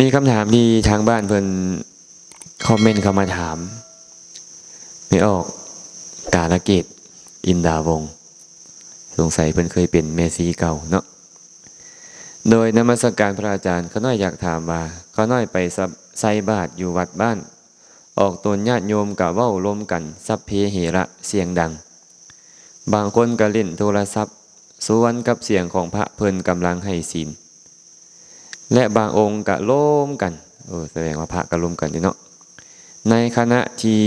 มีคำถามที่ทางบ้านเพิ่นคอมเมนต์เข้ามาถามไม่ออกกาลเกตอินดาวง สงสัยเพิ่นเคยเป็นเมซีเก่าเนาะโดยนมัสการพระอาจารย์เขาน้อยอยากถามว่าเขาน้อยไปซับใส่บาทอยู่วัดบ้าน ออกตนญาติโยมกะเว้าลมกันซับเพเหระเสียงดัง บางคนก็เล่นโทรศัพท์ สวนกับเสียงของพระเพิ่นกำลังให้ศีล และบางองค์ก็ล้มกันเออแสดงว่าพระก็ล้มกันนี่เนาะในขณะที่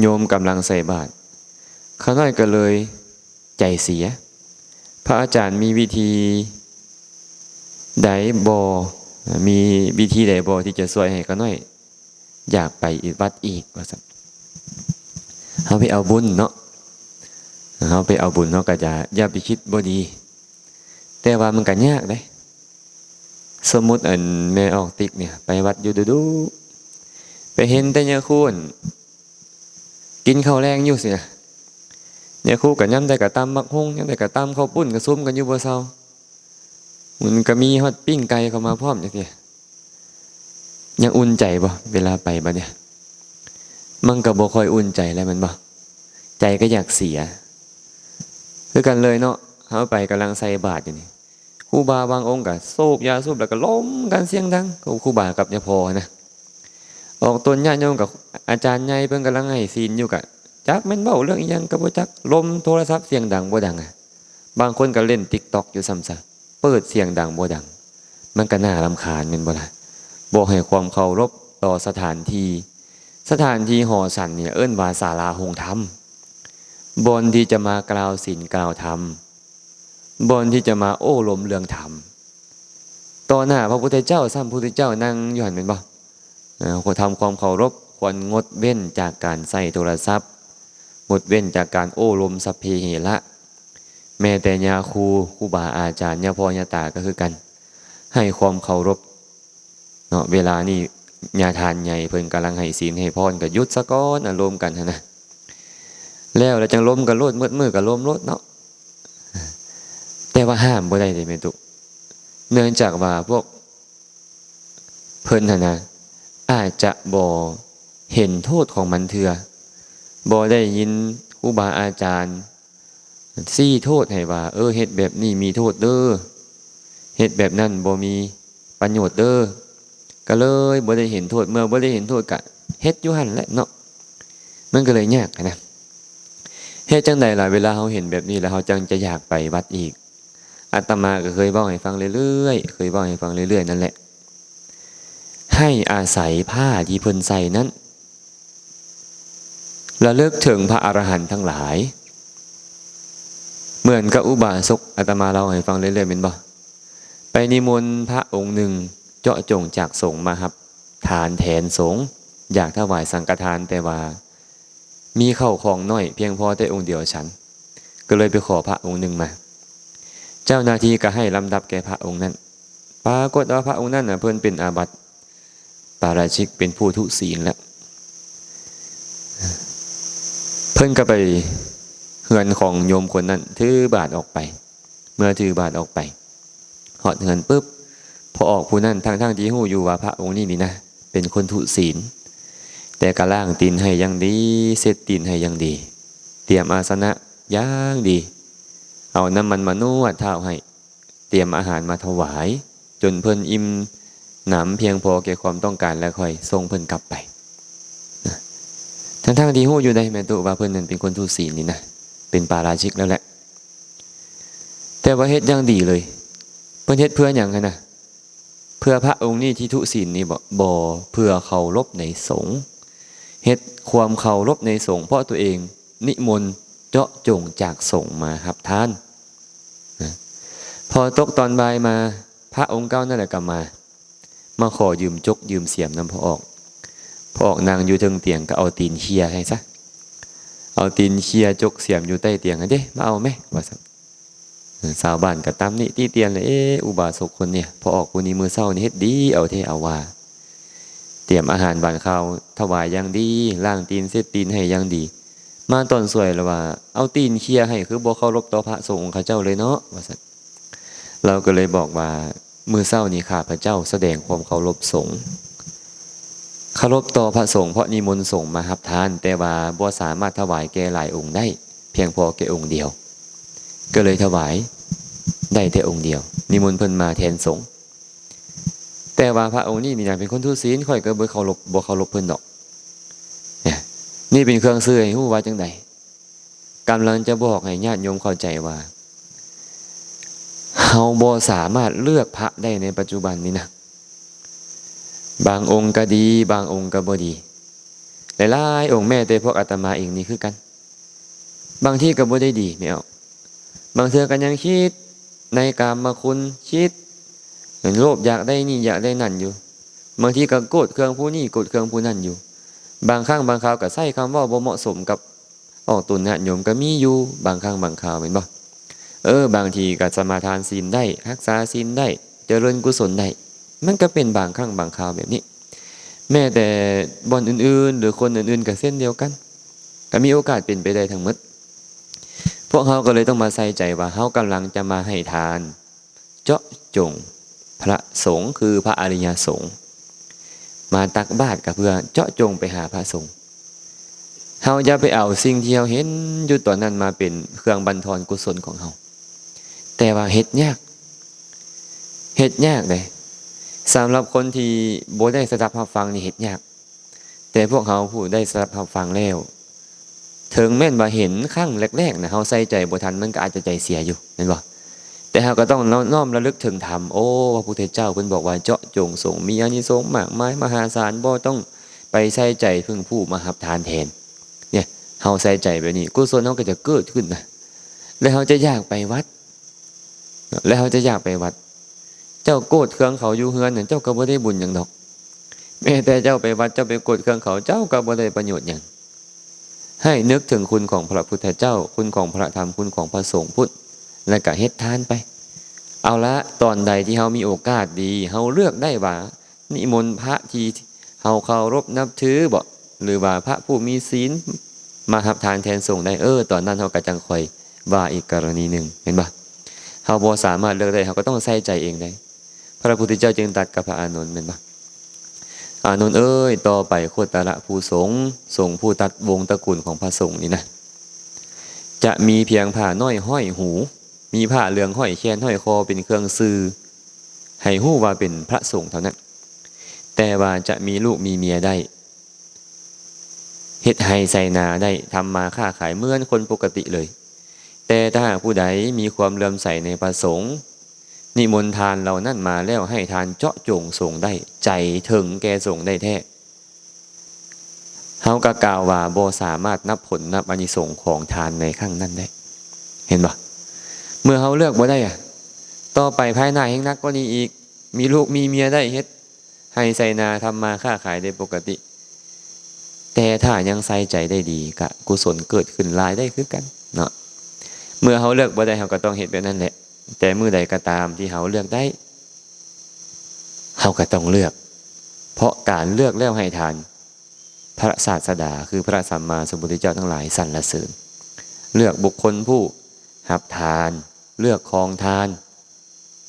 โยมกำลังใส่บาตรข้าน้อยก็เลยใจเสีย พระอาจารย์มีวิธีใดบอมีวิธีใดบอที่จะช่วยให้ข้าน้อย อยากไปอีกวัดอีกว่าสักเขาไปเอาบุญเนาะเขาไปเอาบุญเนาะก็จะอย่าไปคิดบ่ดี แต่ว่ามันก็ยากเลย สมมติอันแม่ออกติ๊กเนี่ย ไปวัดอยู่ดูๆไปเห็นแต่เนี่ยคุณกินข้าวแรงอยู่สินะเนี่ยคู่กับย่ำได้กับตำบักฮงย่ำได้กับตำข้าวปุ้นกับซุ้มกันอยู่บ่เซามันก็มีฮอดปิ้งไก่เข้ามาพร้อมจังซี่ยังอุ่นใจบ่เวลาไปบัดเนี่ย มันก็บ่ค่อยอุ่นใจแล้วมันบ่ใจก็อยากเสีย คือกันเลยเนาะเฮาไปกำลังใส่บาตรอยู่นี่ ครูบาบางองค์ก็สูบยาสูบแล้วก็ล้มกันเสียงดังก็ครูบากับยาพอนะออกตนญาติโยมกับอาจารย์ใหญ่เพิ่นกำลังให้ศีลอยู่กะจักแม่นเบ้าเรื่องอีหยังก็บ่จักลมโทรศัพท์เสียงดังบ่ดังอะบางคนก็เล่น TikTok อกอยู่ซ้ำซะเปิดเสียงดังบ่ดัง มันก็น่ารำคาญแม่นบ่ล่ะบ่ให้ความเคารพต่อสถานที่สถานที่หอสันเนี่ยเอิ้นว่าศาลาหงธรรมบนที่จะมากล่าวศีลกล่าวธรรม บนที่จะมาโอ้ลมเรืองธรรมต่อหน้าพระพุทธเจ้าซ้ำพระพุทธเจ้านั่งอยู่หันเป็นบ่ควรทำความเคารพควรงดเว้นจากการใส่โทรศัพท์ งดเว้นจากการโอ้ลมสัพเพเหระแม้แต่ยาครูครูบาอาจารย์ยาพ่อยาตาก็คือกัน ให้ความเคารพเนาะเวลานี่ญาทานใหญ่เพิ่นกำลังให้ศีลให้พรก็หยุดซะก่อนอารมณ์กันนะแล้วแล้วจังล้มกันโลดมืดมือกันล้มโลดเนาะ แต่ว่าห้ามบ่ได้เลยแม่ตุเนื่องจากว่าพวก เพิ่นนะนะอาจจะบ่เห็นโทษของมันเถื่อบ่ได้ยินครูบาอาจารย์ซี่โทษให้ว่า เออเฮ็ดแบบนี้มีโทษเด้อเฮ็ดแบบนั้นบ่มีประโยชน์เด้อก็เลยบ่ได้เห็นโทษเมื่อบ่ได้เห็นโทษก็เฮ็ดอยู่หั่นแหละเนาะมันก็เลยยากนะเฮ็ดจังใดล่ะเวลาเฮาเห็นแบบนี้แล้วเฮาจังจะอยากไปวัดอีก อาตมาก็เคยบอกให้ฟังเรื่อยๆ เคยบอกให้ฟังเรื่อยๆ นั่นแหละ ให้อาศัยผ้าที่เพิ่นใส่นั้นระลึกถึงพระอรหันต์ทั้งหลาย เหมือนกับอุบาสกอาตมาเราให้ฟังเรื่อยๆเป็นบ่ไปนิมนต์พระองค์หนึ่งเจาะจงจากสงมาครับ ทานแทนสงอยากถวายสังฆทานแต่ว่า มีเข้าของน้อยเพียงพอแต่องค์เดียวฉัน ก็เลยไปขอพระองค์หนึ่งมา เจ้าหน้าที่ก็ให้ลำดับแก่พระองค์นั้น ปรากฏว่าพระองค์นั้นนะเพิ่นเป็นอาบัติปาราชิกเป็นผู้ทุศีลแล้ว เพิ่นก็ไปเฮือนของโยมคนนั้น ถือบาทออกไป เมื่อถือบาทออกไปหอดเฮือนปุ๊บพอออกผู้นั้นทางทางที่หูอยู่ว่าพระองค์นี้นี่นะ เป็นคนทุศีล แต่กระล่างตีนให้ยังดีเซตตีนให้ยังดี เตรียมอาสนะย่างดี เอาน้ำมันมานวดเท้าให้ เตรียมอาหารมาถวาย จนเพิ่นอิ่มหนำเพียงพอแก่ความต้องการแล้วค่อยส่งเพิ่นกลับไปนะทั้งทางๆที่หู้อยู่ได้แม่ตุว่าเพิ่นนั้นเป็นคนทุศีนี่นะเป็นปาราชิกแล้วแหละ แต่ว่าเฮ็ดย่งดีเลย เพิ่นเฮ็ดเพื่ออย่างนะเพื่อพระองค์นี้ที่ทุศีนี่บ่บ่เพื่อเคารพในสงฆ์เฮ็ดความเคารพในสงฆ์เพราะตัวเองนิมนต์ เจาะจงจากส่งมาครับท่านนะพอตกตอนบ่ายมา พระองค์เก้านั่นแหละกลับมา มาขอยืมจกยืมเสียมน้ำพอออก พอออกนางอยู่เทิงเตียงก็เอาตีนเคียให้ซะเอาตีนเคียจกเสียมอยู่ใต้เตียงอันเด้มาเอาไหมว่าสัสาวบ้านก็ตามนี่ที่เตียนเลยเอออุบาสกคนเนี่ยพอออกคนนี้มือเศร้านี่เฮ็ดดีเอาเทเอาว่าเตรียมอาหารบานข้าวถวายอย่างดีล่างตีนเสร็จตีนให้อย่างดี มาตอนสวยแล้วว่า เอาตีนเคลียให้คือบ่เคารพต่อพระสงฆ์เขาเจ้าเลยเนาะว่าสักเราก็เลยบอกว่ามือเศร้านี้ข้าพระเจ้าแสดงความเคารพสงฆ์เคารพต่อพระสงฆ์เพราะนิมนต์สงฆ์มารับทาน แต่ว่าบ่สามารถถวายแก่หลายองค์ได้ เพียงพอแก่องค์เดียว ก็เลยถวายได้แต่องค์เดียว นิมนต์เพิ่นมาแทนสงฆ์แต่ว่าพระองค์นี้มีนามเป็นคนทุศีลค่อยก็บ่เคารพบ่เคารพเพิ่นดอกเนี่ย นี่เป็นเครื่องซื่อให้ฮู้ว่าจังใดกำลังจะบอกให้ญาติโยมเข้าใจว่าเฮาบ่สามารถเลือกพระได้ในปัจจุบันนี้นะบางองค์ก็ดี บางองค์ก็บ่ดีหลายๆองค์แม่แต่พวกอาตมาเองนี่คือกัน บางที่ก็บ่ได้ดีไม่เอาบางเทือก็ยังคิดในกามมาคุณคิดเห็นโลภอยากได้นี่อยากได้นั่นอยู่ บางทีก็โกรธเครื่องผู้นี่โกรธเครื่องผู้นั่นอยู่ บางครั้งบางคราวก็ใส่คำเว่าบ่เหมาะสมกับออกตุนญาติโยมก็มีอยู่บางครั้งบางคราวเห็นบ่เออ บางทีก็สมาทานศีลได้รักษาศีลได้ เจริญกุศลได้มันก็เป็นบางครั้งบางคราวแบบนี้ แม้แต่บอนอื่นๆ หรือคนอื่นๆก็เส้นเดียวกันก็มีโอกาสเป็นไปได้ทั้งหมดพวกเขาก็เลยต้องมาใส่ใจว่าเขากำลังจะมาให้ทาน เจาะจง พระสงฆ์คือพระอริยสงฆ์ มาตักบาตรก็เพื่อเจาะจงไปหาพระสงฆ์เขาจะไปเอาสิ่งที่เราเห็นอยู่ตอนนั้นมาเป็นเครื่องบันทอนกุศลของเขาแต่ว่าเฮ็ดยากเฮ็ดยากเลยสำหรับคนที่โบได้สดับรับฟังนี่เฮ็ดยาก แต่พวกเขาผู้ได้สดับรับฟังแล้วถึงแม่นว่าเห็นครั้งแรกๆนะเขาใส่ใจบ่ทันมันก็อาจจะใจเสียอยู่เห็นบ่ แต่เขาก็ต้องน้อมระลึกถึงธรรมโอ้พระพุทธเจ้าเพิ่นบอกว่าเจาะจงสงมีอานิสงส์มากมายมหาศาลบ่ต้องไปใส่ใจพึ่งผู้มาหับทานแทน เนี่ยเฮาใส่ใจแบบนี้กุศลเฮาก็จะเกิดขึ้นนะแล้วเฮาจะอยากไปวัด แล้วเฮาจะอยากไปวัด เจ้าโกรธเครื่องเขาอยู่เฮือนเนั่นเจ้าก็บ่ได้บุญหยังดอกแม้แต่เจ้าไปวัดเจ้าไปโกรธเครื่องเขาเจ้าก็บ่ได้ประโยชน์หยังให้นึกถึงคุณของพระพุทธเจ้า คุณของพระธรรมคุณของพระสงฆ์พุทธ และก็เฮ็ดทานไป เอาละตอนใดที่เฮามีโอกาสดีเฮาเลือกได้ว่านิมนต์พระที่เฮาเคารพนับถือบ่หรือว่าพระผู้มีศีลมาหับทานแทนสงได้เออ ตอนนั้นเฮาก็จังคอยว่าอีกกรณีหนึ่งเห็นบ่เฮาบ่สามารถเลือกได้เฮาก็ต้องใส่ใจเองได้พระพุทธเจ้าจึงตรัสกับพระอานนท์เป็นบ่อานนท์เอ้ย ต่อไปโคตระผู้สงสงผู้ตัดวงตระกูลของพระสงฆ์นี่นะ จะมีเพียงผ้าน้อยห้อยหู มีผ้าเหลืองห้อยแขนห้อยคอเป็นเครื่องซื้อให้หู้ว่าเป็นพระสงฆ์เท่านั้น แต่ว่าจะมีลูกมีเมียได้เฮ็ดให้ใส่นาได้ทำมาค้าขายเหมือนคนปกติเลย แต่ถ้าหากผู้ใดมีความเลื่อมใสในพระสงฆ์นิมนต์ทานเรานั่นมาแล้วให้ทานเจาะจงส่งได้ ใจถึงแกส่งได้แท้เฮากะกล่าวว่าบ่สามารถนับผลนับอานิสงส์ของทานในข้างนั้นได้ เห็นปะ เมื่อเฮาเลือกบ่ได้อะต่อไปภายหน้าแห่งนักก็นี้อีก มีลูกมีเมียได้เฮ็ด ให้ใส่นาทำมาค้าขายได้ปกติ แต่ถ้ายังใส่ใจได้ดีกะกุศลเกิดขึ้นลายได้คือกันเนาะเมื่อเขาเลือกบ่ได้เขาก็ต้องเห็นแบบนั้นแหละ แต่เมื่อใดก็ตามที่เขาเลือกได้เขาก็ต้องเลือก เพราะการเลือกแล้วให้ทาน พระศาสดาคือพระสัมมาสัมพุทธเจ้าทั้งหลายสรรเสริญ เลือกบุคคลผู้หับทาน เลือกคองทาน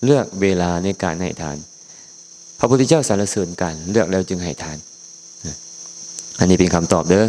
เลือกเวลาในการให้ทาน พระพุทธเจ้าสรรเสริญกันเลือกแล้วจึงให้ทาน อันนี้เป็นคำตอบเด้อ